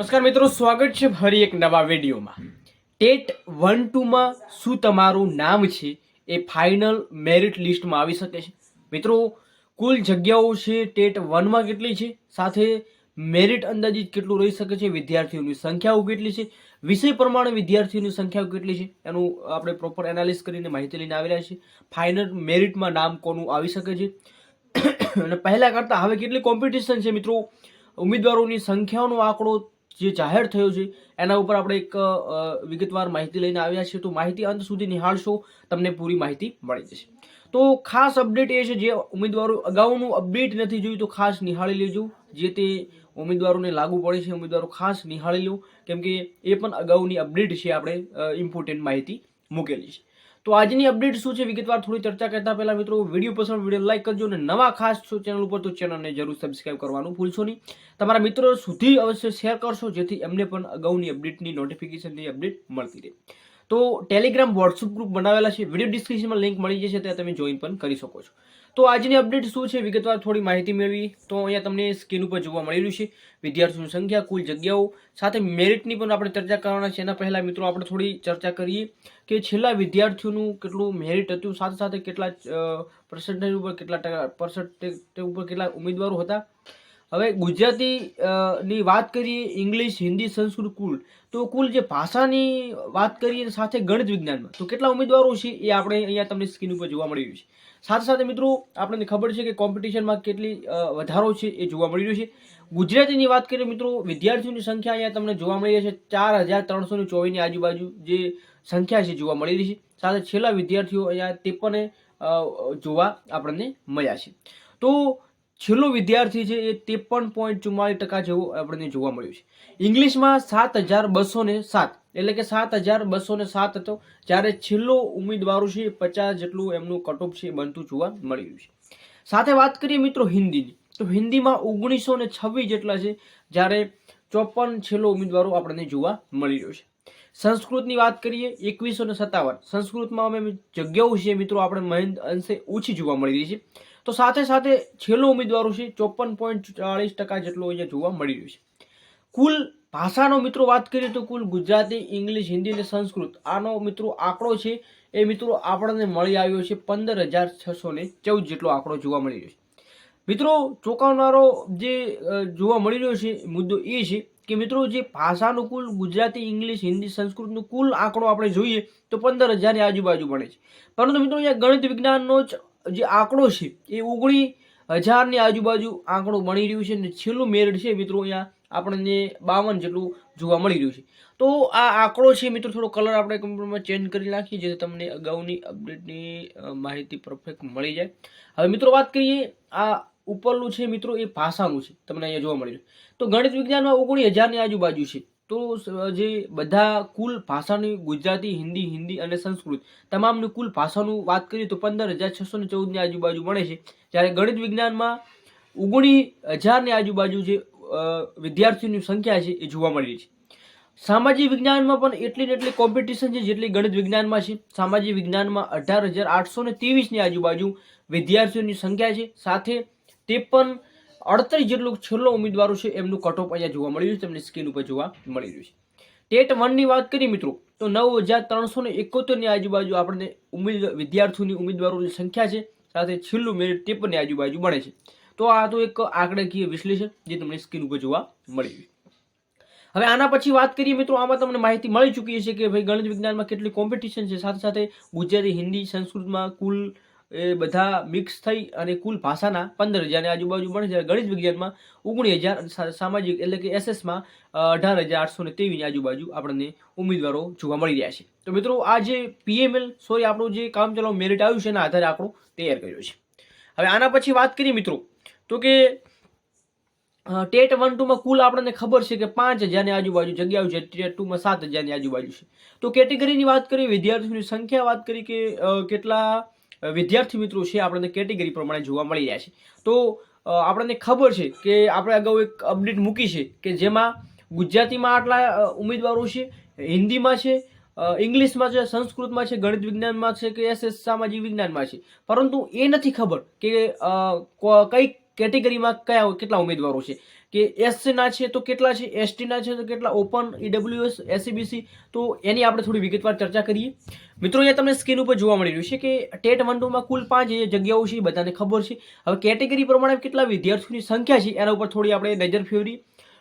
નમસ્કાર મિત્રો, સ્વાગત છે ફરી એક નવા વિડીયોમાં. ટેટ વન ટુમાં શું તમારું નામ છે એ ફાઇનલ મેરિટ લિસ્ટમાં આવી શકે છે. મિત્રો, કુલ જગ્યાઓ છે ટેટ વનમાં કેટલી છે? સાથે મેરિટ અંદાજિત કેટલું રહી શકે છે? વિદ્યાર્થીઓની સંખ્યાઓ કેટલી છે? વિષય પ્રમાણે વિદ્યાર્થીઓની સંખ્યાઓ કેટલી છે? એનું આપણે પ્રોપર એનાલિસ કરીને માહિતી લઈને આવેલા છે ફાઇનલ મેરિટમાં નામ કોનું આવી શકે છે? અને પહેલાં કરતાં હવે કેટલી કોમ્પિટિશન છે મિત્રો? ઉમેદવારોની સંખ્યાનો આંકડો જે જાહેર થયો છે, એના ઉપર આપણે એક વિગતવાર માહિતી લઈને આવ્યા છીએ. તો માહિતી અંત સુધી નિહાળશો, તમને પૂરી માહિતી મળી જશે. તો ખાસ અપડેટ એ છે જે ઉમેદવારો અગાઉનું અપડેટ નથી જોયું તો ખાસ નિહાળી લેજો. જે તે ઉમેદવારોને લાગુ પડે છે, ઉમેદવારો ખાસ નિહાળી લો. કેમ કે એ પણ અગાઉની અપડેટ છે, આપણે ઇમ્પોર્ટન્ટ માહિતી મૂકેલી છે. તો આજની અપડેટ શું છે? વિગતવાર થોડી ચર્ચા કરતા પહેલા મિત્રો, વીડિયો પસંદ વીડિયો લાઈક કરજો અને નવા ખાસ ચેનલ ઉપર, તો ચેનલને જરૂર સબસ્ક્રાઇબ કરવાનું ભૂલશો નહીં. તમારા મિત્રો સુધી અવશ્ય શેર કરશો, જેથી એમને પણ અગાઉની અપડેટની નોટિફિકેશનની અપડેટ મળતી રહે. તો ટેલિગ્રામ વોટ્સઅપ ગ્રુપ બનાવેલા છે. વીડિયો ડિસ્ક્રિપ્શનમાં લિંક મળી જશે, ત્યાં તમે જોઈન પણ કરી શકો છો. તો આજની અપડેટ શું છે? વિગતવાર થોડી માહિતી મેળવી. તો અહીંયા તમને સ્ક્રીન ઉપર જોવા મળેલું છે. વિદ્યાર્થીઓની સંખ્યા, કુલ જગ્યાઓ, સાથે મેરિટની પણ આપણે ચર્ચા કરવાના છે. એના પહેલાં મિત્રો આપણે થોડી ચર્ચા કરીએ કે છેલ્લા વિદ્યાર્થીઓનું કેટલું મેરિટ હતું? સાથે સાથે કેટલા પર્સન્ટેજ ઉપર કેટલા ટકા પર્સન્ટેજ ઉપર કેટલા ઉમેદવારો હતા? હવે ગુજરાતી ની વાત કરીએ, ઇંગ્લિશ, હિન્દી, સંસ્કૃત, કુલ. તો કુલ જે ભાષાની વાત કરીએ સાથે ગણિત વિજ્ઞાનમાં, તો કેટલા ઉમેદવારો છે એ આપણે અહીંયા તમને સ્ક્રીન ઉપર જોવા મળી રહ્યું છે. સાથે સાથે મિત્રો, આપણને ખબર છે કે કોમ્પિટિશનમાં કેટલી વધારો છે એ જોવા મળી રહ્યો છે. ગુજરાતીની વાત કરીએ મિત્રો, વિદ્યાર્થીઓની સંખ્યા અહીંયા તમને જોવા મળી રહી છે. ચાર હજાર ત્રણસો ને ચોવીસની આજુબાજુ જે સંખ્યા છે જોવા મળી રહી છે. સાથે છેલ્લા વિદ્યાર્થીઓ અહીંયા તે પણ જોવા આપણને મળ્યા છે. તો છેલ્લો વિદ્યાર્થી છે એ ત્રેપન પોઈન્ટ ચુમ્માલીસ ટકા જેવું આપણને જોવા મળ્યું છે. ઇંગ્લિશમાં સાત હજાર બસો ને સાત, એટલે કે સાત હજાર બસો ને સાત હતો, જ્યારે છેલ્લો ઉમેદવારો છે પચાસ જેટલું એમનું કટઓફ છે બનતું જોવા મળી રહ્યું છે. સાથે વાત કરીએ મિત્રો હિન્દીની તો હિન્દીમાં ઓગણીસો ને છવ્વીસ જેટલા છે, જ્યારે ચોપન છેલ્લો ઉમેદવારો આપણને જોવા મળી રહ્યો છે. સંસ્કૃતની વાત કરીએ, એકવીસો ને સત્તાવન, સંસ્કૃતમાં અમે જગ્યાઓ છે મિત્રો આપણે મહેન્દ્ર અંશે ઓછી જોવા મળી રહી છે. તો સાથે સાથે છેલ્લો ઉમેદવારો છે ચોપન પોઈન્ટ ચાળીસ ટકા જેટલો અહીંયા જોવા મળી રહ્યો છે. કુલ ભાષાનો મિત્રો વાત કરીએ તો કુલ ગુજરાતી, ઇંગ્લિશ, હિન્દી અને સંસ્કૃત આનો મિત્રો આંકડો છે એ મિત્રો આપણને મળી આવ્યો છે પંદર હજાર છસો ને ચૌદ જેટલો આંકડો જોવા મળી રહ્યો છે. મિત્રો ચોંકાવનારો જે જોવા મળી રહ્યો છે મુદ્દો એ છે કે મિત્રો જે ભાષાનું કુલ ગુજરાતી, ઇંગ્લિશ, હિન્દી, સંસ્કૃતનું કુલ આંકડો આપણે જોઈએ તો પંદર હજારની આજુબાજુ બને છે. પરંતુ મિત્રો અહીંયા ગણિત વિજ્ઞાનનો જ જે આંકડો છે, એ ઓગણીસ હજારની આજુબાજુ આંકડો બની રહ્યું છે અને છેલ્લું મેરિટ છે મિત્રો અહીંયા આપણને બાવન જેટલું જોવા મળી રહ્યું છે. તો આ આંકડો છે મિત્રો, થોડો કલર આપણે કમ્પ્યુટરમાં ચેન્જ કરી નાખીએ જેથી તમને અગાઉની અપડેટની માહિતી પરફેક્ટ મળી જાય. હવે મિત્રો વાત કરીએ, આ ઉપરનું છે મિત્રો એ ભાષાનું છે, તમને અહીંયા જોવા મળી રહ્યું. તો ગણિત વિજ્ઞાનમાં ઓગણી હજારની આજુબાજુ છે. તો જે બધા કુલ ભાષાની ગુજરાતી, હિન્દી હિન્દી અને સંસ્કૃત તમામની કુલ ભાષાનું વાત કરીએ તો પંદર હજાર છસો ને ચૌદની આજુબાજુ મળે છે. જ્યારે ગણિત વિજ્ઞાનમાં ઓગણીસ હજારની આજુબાજુ જે વિદ્યાર્થીઓની સંખ્યા છે એ જોવા મળી છે. સામાજિક વિજ્ઞાનમાં પણ એટલી ને એટલી કોમ્પિટિશન છે જેટલી ગણિત વિજ્ઞાનમાં છે. સામાજિક વિજ્ઞાનમાં અઢાર હજાર આઠસો ને ત્રેવીસની આજુબાજુ વિદ્યાર્થીઓની સંખ્યા છે. સાથે ત્રેપન અડત્રીસ જેટલું છેલ્લો ઉમેદવારો છે એમનું કટઓફ અહીંયા જોવા મળી રહ્યું છે, તમને સ્ક્રીન ઉપર જોવા મળી રહ્યું છે. ટેટ વનની વાત કરીએ મિત્રો, તો નવ હજાર ત્રણસો ને એકોતેરની આજુબાજુ આપણને ઉમેદ વિદ્યાર્થીઓની ઉમેદવારોની સંખ્યા છે, સાથે છેલ્લું મેરિટ ત્રેપનની આજુબાજુ મળે છે. તો આ તો એક આંકડાકીય વિશ્લેષણ જે તમને સ્ક્રીન ઉપર જોવા મળી રહ્યું હવે આના પછી વાત કરીએ મિત્રો, આમાં તમને માહિતી મળી ચૂકી છે કે ભાઈ ગણિત વિજ્ઞાનમાં કેટલી કોમ્પિટિશન છે, સાથે સાથે ગુજરાતી હિન્દી સંસ્કૃતમાં કુલ એ બધા મિક્સ થઈ અને કુલ ભાષાના પંદર હજારની આજુબાજુ મળે છે. ગણિત વિજ્ઞાનમાં ઓગણીસ હજાર સામાજિક એટલે કે એસએસમાં અઢાર હજાર આઠસો ને ત્રેવીસની આજુબાજુ આપણને ઉમેદવારો જોવા મળી રહ્યા છે. તો મિત્રો, આ જે પીએમએલ સોરી આપણું જે કામ ચલાવ મેરિટ આવ્યું છે એના આધારે આંકડો તૈયાર કર્યો છે. હવે આના પછી વાત કરીએ મિત્રો. તો કે ટેટ વન ટુમાં કુલ આપણને ખબર છે કે પાંચ હજારની આજુબાજુ જગ્યાઓ છે, ટેટ ટુમાં સાત હજારની આજુબાજુ છે. તો કેટેગરીની વાત કરીએ, વિદ્યાર્થીઓની સંખ્યા વાત કરી કે કેટલા વિદ્યાર્થી મિત્રો છે, આપણને કેટેગરી પ્રમાણે જોવા મળી રહ્યા છે. તો આપણને ખબર છે કે આપણે અગાઉ એક અપડેટ મૂકી છે કે જેમાં ગુજરાતીમાં આટલા ઉમેદવારો છે, હિન્દીમાં છે ઇંગ્લિશમાં છે, સંસ્કૃતમાં છે, ગણિત વિજ્ઞાનમાં છે કે એસએસ સામાજિક વિજ્ઞાનમાં છે. પરંતુ એ નથી ખબર કે, કઈ કેટેગરીમાં કયા, કેટલા ઉમેદવારો છે. કે એસસીના છે તો કેટલા છે? એસટીના છે તો કેટલા? ઓપન ઈડબ્લ્યુએસ એસસીબીસી તો એની આપણે થોડી વિગતવાર ચર્ચા કરીએ. મિત્રો, અહીંયા તમને સ્ક્રીન ઉપર જોવા મળી રહ્યું છે કે ટેટ વન, ટુમાં કુલ પાંચ જગ્યાઓ છે બધાને ખબર છે. હવે કેટેગરી પ્રમાણે કેટલા વિદ્યાર્થીઓની સંખ્યા છે, એના ઉપર થોડી આપણે નજર ફેરવી.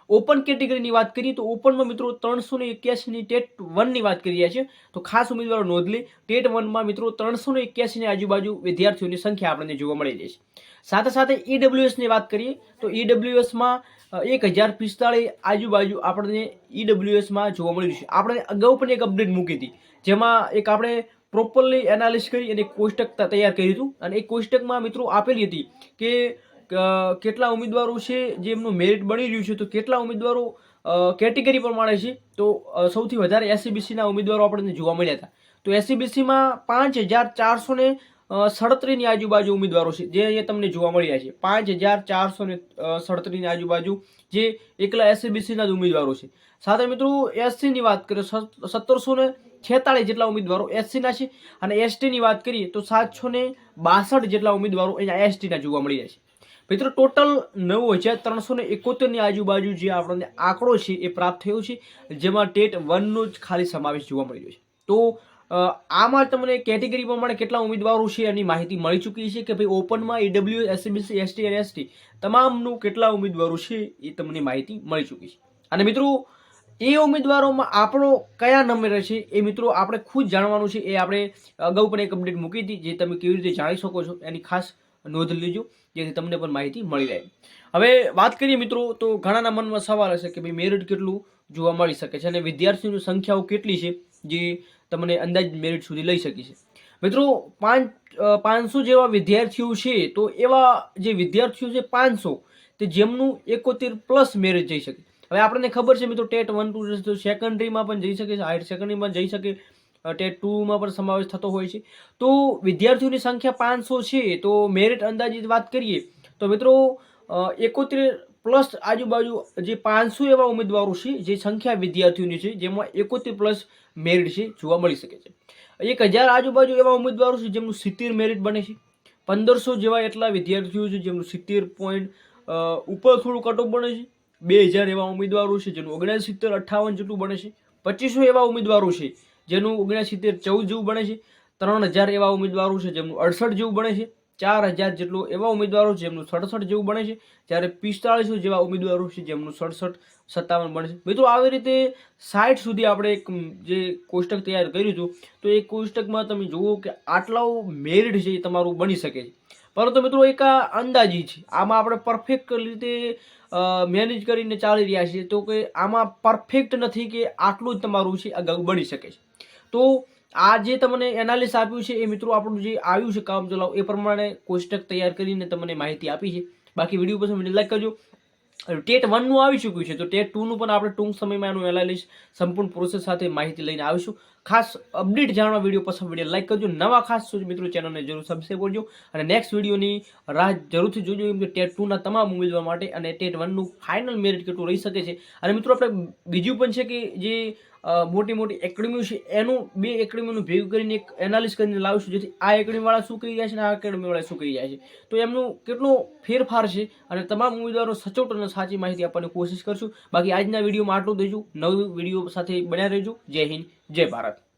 ઓપન કેટેગરીની વાત કરીએ તો ઓપનમાં મિત્રો ત્રણસો ને એક્યાસીની ટેટ વનની વાત કરી રહ્યા છે. તો ખાસ ઉમેદવારો નોંધ લે, ટેટ વનમાં મિત્રો ત્રણસો ને એક્યાસીની આજુબાજુ વિદ્યાર્થીઓની સંખ્યા આપણને જોવા મળી રહી છે. સાથે સાથે ઈડબ્લ્યુએસની વાત કરીએ તો ઈડબ્લ્યુએસમાં એક હજાર પિસ્તાળીસ આજુબાજુ આપણને ઈડબ્લ્યુએસમાં જોવા મળ્યું છે. આપણે અગાઉ પણ એક અપડેટ મૂકી હતી, જેમાં એક આપણે પ્રોપરલી એનાલિસ કરી અને કોષ્ટક તૈયાર કર્યું હતું. અને એ કોષ્ટકમાં મિત્રો આપેલી હતી કે કેટલા ઉમેદવારો છે, જે એમનું મેરિટ બની રહ્યું છે, તો કેટલા ઉમેદવારો કેટેગરી પ્રમાણે છે, તો સૌથી વધારે એસસીબીસીના ઉમેદવારો આપણને જોવા મળ્યા હતા. તો એસસીબીસીમાં પાંચ હજાર ચારસો ને સડત્રીસની આજુબાજુ ઉમેદવારો છે, જે અહીંયા તમને જોવા મળ્યા છે. પાંચ હજાર ચારસો ને સડત્રીસની આજુબાજુ, જે એકલા એસસીબીસીના જ ઉમેદવારો છે. સાથે મિત્રો, એસસીની વાત કરીએ સત્તરસો ને છેતાળીસ જેટલા ઉમેદવારો એસસીના છે અને એસટીની વાત કરીએ તો સાતસો ને બાસઠ જેટલા ઉમેદવારો અહીંયા એસટીના જોવા મળી રહ્યા છે. મિત્રો, ટોટલ નવ હજાર ત્રણસો ને એકોતેરની આજુબાજુ જે આપણને આંકડો છે એ પ્રાપ્ત થયો છે, જેમાં ટેટ વનનો જ ખાલી સમાવેશ જોવા મળી રહ્યો છે. તો આમાં તમને કેટેગરી પ્રમાણે કેટલા ઉમેદવારો છે એની માહિતી મળી ચૂકી છે કે ભાઈ ઓપનમાં ઈડબ્લ્યુ એસસીબીસી એસટી અને એસટી તમામનું કેટલા ઉમેદવારો છે એ તમને માહિતી મળી ચૂકી છે. અને મિત્રો, એ ઉમેદવારોમાં આપણો કયા નંબર છે એ મિત્રો આપણે ખુદ જાણવાનું છે. એ આપણે અગાઉ પણ એક અપડેટ મૂકી હતી જે તમે કેવી રીતે જાણી શકો છો એની ખાસ નોંધ લેજો, જેથી તમને પણ માહિતી મળી રહે. હવે વાત કરીએ મિત્રો, તો ઘણાના મનમાં સવાલ હશે કે ભાઈ મેરિટ કેટલું જોવા મળી શકે છે અને વિદ્યાર્થીઓની સંખ્યાઓ કેટલી છે, જે તમને અંદાજ મેરિટ સુધી લઈ શકી છે. મિત્રો, પાંચ પાંચસો જેવા વિદ્યાર્થીઓ છે, તો એવા જે વિદ્યાર્થીઓ છે પાંચસો, તે જેમનું એકોતેર પ્લસ મેરિટ જઈ શકે. હવે આપણને ખબર છે મિત્રો, ટેટ વન ટુ સેકન્ડરીમાં પણ જઈ શકે છે હાયર સેકન્ડરીમાં જઈ શકે ટેટ ટુમાં પણ સમાવેશ થતો હોય છે. તો વિદ્યાર્થીઓની સંખ્યા પાંચસો છે, તો મેરિટ અંદાજિત વાત કરીએ, તો મિત્રો એકોતેર પ્લસ આજુબાજુ જે પાંચસો એવા ઉમેદવારો છે, જે સંખ્યા વિદ્યાર્થીઓની છે, જેમાં એકોતેર પ્લસ મેરિટ છે, જોવા મળી શકે છે. એક હજાર આજુબાજુ એવા ઉમેદવારો છે, જેમનું સિત્તેર મેરિટ બને છે. પંદરસો જેવા એટલા વિદ્યાર્થીઓ છે, જેમનું સિત્તેર પોઈન્ટ ઉપર થોડું કટઓફ બને છે. બે હજાર એવા ઉમેદવારો છે, જેનું ઓગણસિત્તેર અઠ્ઠાવન જેટલું બને છે. પચીસો એવા ઉમેદવારો છે, જેનું ઓગણસિત્તેર ચૌદ જેવું બને છે. ત્રણ હજાર એવા ઉમેદવારો છે, જેમનું અડસઠ જેવું બને છે. ચાર હજાર જેટલો એવા ઉમેદવારો છે જેમનું સડસઠ જેવું બને છે, જ્યારે પિસ્તાળીસો જેવા ઉમેદવારો છે જેમનું સડસઠ, સત્તાવન બને છે. મિત્રો, આવી રીતે સાઠ સુધી આપણે એક જે કોષ્ટક તૈયાર કર્યું હતું, તો એ કોષ્ટકમાં તમે જુઓ કે આટલાઓ મેરિટ છે એ તમારું બની શકે છે. પરંતુ મિત્રો, એક આ અંદાજી છે. આમાં આપણે પરફેક્ટ રીતે મેનેજ કરીને ચાલી રહ્યા છીએ તો કે આમાં પરફેક્ટ નથી કે આટલું જ તમારું છે, અગાઉ બની શકે છે. તો આ જે તમને એનાલિસ આપ્યું છે એ મિત્રો આપણું જે આવ્યું છે કામ ચલાવ, એ પ્રમાણે કોષ્ટક તૈયાર કરીને તમને માહિતી આપી છે. બાકી વીડિયો પસંદ મને લાઈક કરજો. ટેટ વનનું આવી ચૂક્યું છે, તો ટેટ ટુનું પણ આપણે ટૂંક સમયમાં એનું એનાલિસ સંપૂર્ણ પ્રોસેસ સાથે માહિતી લઈને આવીશું. ખાસ અપડેટ જાણવા વીડિયો પસંદ વીડિયો લાઈક કરજો. નવા ખાસ મિત્રો ચેનલને જરૂર સબસ્ક્રાઈબ કરજો. અને નેક્સ્ટ વિડીયોની રાહ જરૂરથી જોજો કેમ કે ટેટ ટુના તમામ ઉમેદવાર માટે અને ટેટ વનનું ફાઇનલ મેરિટ કેટલું રહી શકે છે. અને મિત્રો આપણે બીજું પણ છે કે જે મોટી મોટી એકેડમીઓ છે, એનું બે એકેડમીનું ભેગું કરીને એક એનાલિસ કરીને લાવીશું, જેથી આ એકેડમીવાળા શું કરી રહ્યા છે અને આ એકેડમીવાળા શું કરી રહ્યા છે. તો એમનું કેટલો ફેરફાર છે અને તમામ ઉમેદવારો સચોટ અને સાચી માહિતી આપવાની કોશિશ કરશું. બાકી આજના વિડીયોમાં આટલું દેજું. નવી વીડિયો સાથે બન્યા રહેજો. જય હિન્દ, જય ભારત.